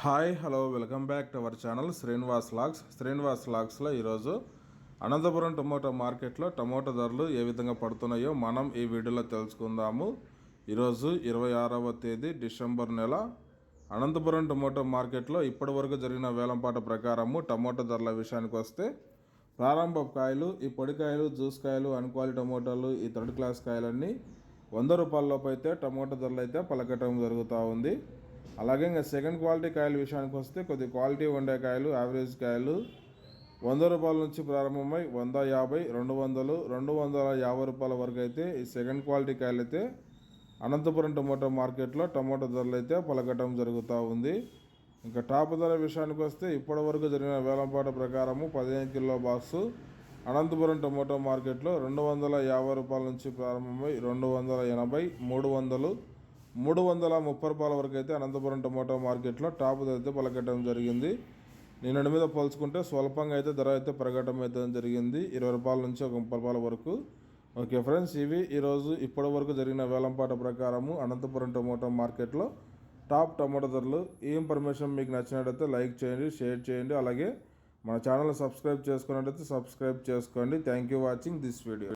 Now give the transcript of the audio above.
Hi hello welcome back to our channel Srinivas logs. Srinivas లాగ్స్లో ఈరోజు Anantapuram tomato మార్కెట్లో tomato ధరలు ఏ విధంగా పడుతున్నాయో మనం ఈ వీడియోలో తెలుసుకుందాము. ఈరోజు ఇరవై ఆరవ తేదీ డిసెంబర్ నెల. అనంతపురం టమోటా మార్కెట్లో ఇప్పటి వరకు జరిగిన వేలంపాట ప్రకారము టమోటా ధరల విషయానికి వస్తే ప్రారంభ కాయలు ఈ పొడికాయలు జ్యూస్ కాయలు అన్క్వాలిటీ టమోటాలు ఈ థర్డ్ క్లాస్ కాయలన్నీ వంద రూపాయలలోపు అయితే టమోటా ధరలు అయితే పలకటం జరుగుతూ ఉంది. అలాగే ఇంకా సెకండ్ క్వాలిటీ కాయల విషయానికి వస్తే కొద్ది క్వాలిటీ ఉండే కాయలు యావరేజ్ కాయలు వంద రూపాయల నుంచి ప్రారంభమై వంద యాభై రెండు వందలు రెండు వందల యాభై రూపాయల వరకు అయితే ఈ సెకండ్ క్వాలిటీ కాయలు అయితే అనంతపురం టమోటా మార్కెట్లో టమోటా ధరలు అయితే పలకటం జరుగుతూ ఉంది. ఇంకా టాప్ ధర విషయానికి వస్తే ఇప్పటి వరకు జరిగిన వేలంపాట ప్రకారము పదిహేను కిలో బాక్సు అనంతపురం టమోటా మార్కెట్లో రెండు వందల యాభై రూపాయల నుంచి ప్రారంభమై రెండు వందల ఎనభై మూడు వందలు మూడు వందల ముప్పై రూపాయల వరకు అయితే అనంతపురం టమాటో మార్కెట్లో టాప్ అయితే పలకటం జరిగింది. నిన్నటి మీద పోల్చుకుంటే స్వల్పంగా అయితే ధర అయితే పెరగటం అయితే జరిగింది. ఇరవై రూపాయల నుంచి ఒక ముప్పై రూపాయల వరకు. ఓకే ఫ్రెండ్స్ ఇవి ఈరోజు ఇప్పటి వరకు జరిగిన వేలంపాట ప్రకారము అనంతపురం టమోటో మార్కెట్లో టాప్ టమోటా ధరలు. ఈ ఇన్ఫర్మేషన్ మీకు నచ్చినట్టయితే లైక్ చేయండి షేర్ చేయండి. అలాగే మన ఛానల్ సబ్స్క్రైబ్ చేసుకున్నట్టయితే సబ్స్క్రైబ్ చేసుకోండి. Thank you watching this video.